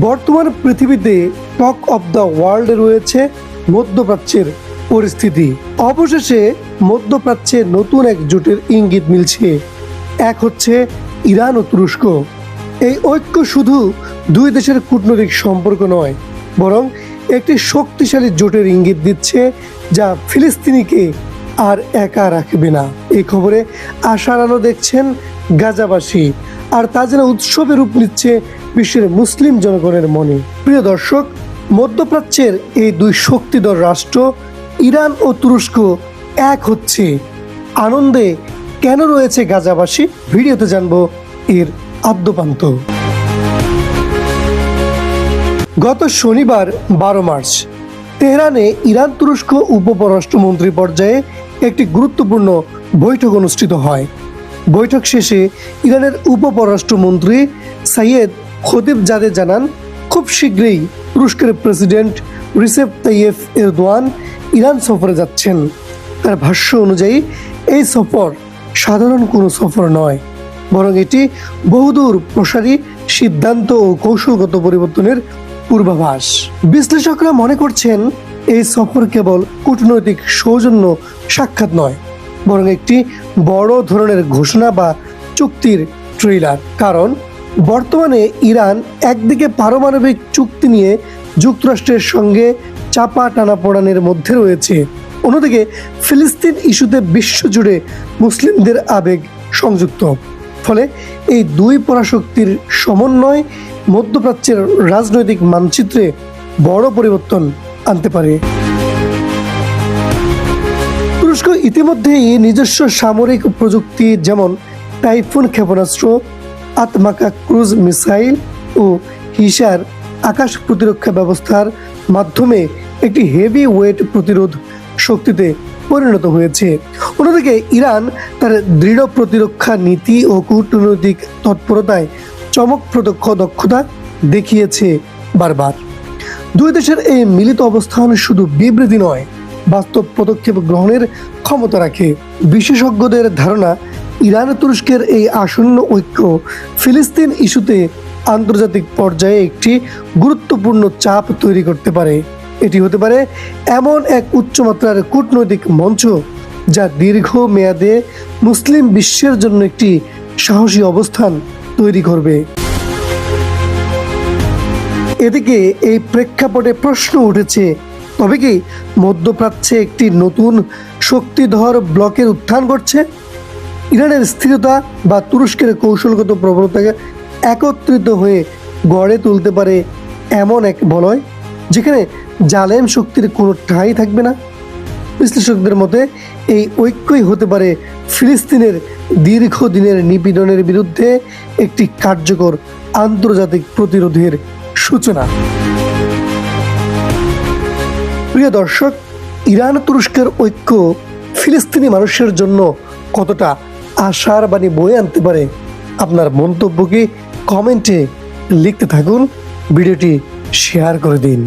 বর্তমান পৃথিবীতে talk of the ওয়ার্ল্ডে রয়েছে মধ্যপ্রাচ্যের পরিস্থিতি। অবশেষে মধ্যপ্রাচ্যে নতুন এক জোটের ইঙ্গিত মিলছে। এক হচ্ছে ইরান ও তুরস্ক। এই ঐক্য শুধু দুই দেশের কূটনৈতিক সম্পর্ক নয়, বরং একটি শক্তিশালী জোটের ইঙ্গিত দিচ্ছে যা ফিলিস্তিনিকে আর একা রাখবে না। এই খবরে আশার আলো দেখছেন গাজাবাসী, আর তা যেন উৎসবের রূপ নিচ্ছে বিশ্বের মুসলিম জনগণের মনে। প্রিয় দর্শক, মধ্যপ্রাচ্যের এই দুই শক্তিধর রাষ্ট্র, ইরান ও তুরস্ক এক হচ্ছে। আনন্দে কেন রয়েছে গাজাবাসী? ভিডিওতে জানব এর আদ্যপান্ত। গত শনিবার বারো মার্চ, তেহরানে ইরান তুরস্ক উপপরাষ্ট্রমন্ত্রী পর্যায়ে একটি গুরুত্বপূর্ণ বৈঠক অনুষ্ঠিত হয়। বৈঠক শেষে ইরানের উপপরাষ্ট্রমন্ত্রী সাইয়েদ খতিব জাদে জানান, খুব শীঘ্রই তুরস্কের president Recep Tayyip Erdogan Iran সফরে যাচ্ছেন। তার ভাষ্য অনুযায়ী, এই সফর সাধারণ কোনো সফর নয়, বরং এটি বহুদূর প্রসারী সিদ্ধান্ত ও কৌশলগত পরিবর্তনের পূর্বাভাস। বিশ্লেষকরা মনে করছেন, এই সফর কেবল কূটনৈতিক সৌজন্য সাক্ষাৎ নয়, বরং একটি বড় ধরনের ঘোষণা বা চুক্তির ট্রেলার কারণ বর্তমানে ইরান একদিকে পারমাণবিক চুক্তি নিয়ে যুক্তরাষ্ট্রের সঙ্গে চাপা টানাপোড়ানের মধ্যে রয়েছে। অন্যদিকে ফিলিস্তিন ইস্যুতে বিশ্বজুড়ে মুসলিমদের আবেগ সংযুক্ত। ফলে এই দুই পরাশক্তির সমন্বয় মধ্যপ্রাচ্যের রাজনৈতিক মানচিত্রে বড় পরিবর্তন আনতে পারে। তুরস্ক ইতিমধ্যেই নিজস্ব সামরিক প্রযুক্তি যেমন টাইফুন ক্ষেপণাস্ত্র আতমাকা ক্রুজ মিসাইল ও হিসার আকাশ প্রতিরক্ষা ব্যবস্থার মাধ্যমে একটি হেভি ওয়েট প্রতিরোধ শক্তিতে পরিণত হয়েছে। অন্যদিকে ইরান তার দৃঢ় প্রতিরক্ষা নীতি ও কূটনৈতিক তৎপরতায় চমকপ্রদ দক্ষতা দেখিয়েছে বারবার। দুই দেশের এই মিলিত অবস্থান শুধু বিবৃতি নয়, বাস্তব পদক্ষেপ গ্রহণের ক্ষমতা রাখে। বিশেষজ্ঞদের ধারণা ইরান তুরস্কের এই আসন্ন ঐক্য ফিলিস্তিন ইস্যুতে আন্তর্জাতিক পর্যায়ে একটি গুরুত্বপূর্ণ চাপ তৈরি করতে পারে। এটি হতে পারে এমন এক উচ্চমাত্রার কূটনৈতিক মঞ্চ যা দীর্ঘ মেয়াদে মুসলিম বিশ্বের জন্য একটি সাহসী অবস্থান তৈরি করবে। এদিকে এই প্রেক্ষাপটে প্রশ্ন উঠেছে, তবে কি মধ্যপ্রাচ্যে একটি নতুন শক্তিধর ব্লকের উত্থান ঘটছে? ইরানের স্থিরতা বা তুরস্কের কৌশলগত প্রবণতাকে একত্রিত হয়ে গড়ে তুলতে পারে এমন এক বলয়, যেখানে জালেম শক্তির কোনো ঠাঁই থাকবে না। বিশ্লেষকদের মতে, এই ঐক্যই হতে পারে ফিলিস্তিনের দীর্ঘদিনের নিপীড়নের বিরুদ্ধে একটি কার্যকর আন্তর্জাতিক প্রতিরোধের সূচনা। প্রিয় দর্শক ইরান তুরস্কের ঐক্য ফিলিস্তিনি মানুষের জন্য কতটা আশার বাণী বয়ে আনতে পারে। আপনার মন্তব্যকে কমেন্টে লিখতে থাকুন। ভিডিওটি শেয়ার করে দিন।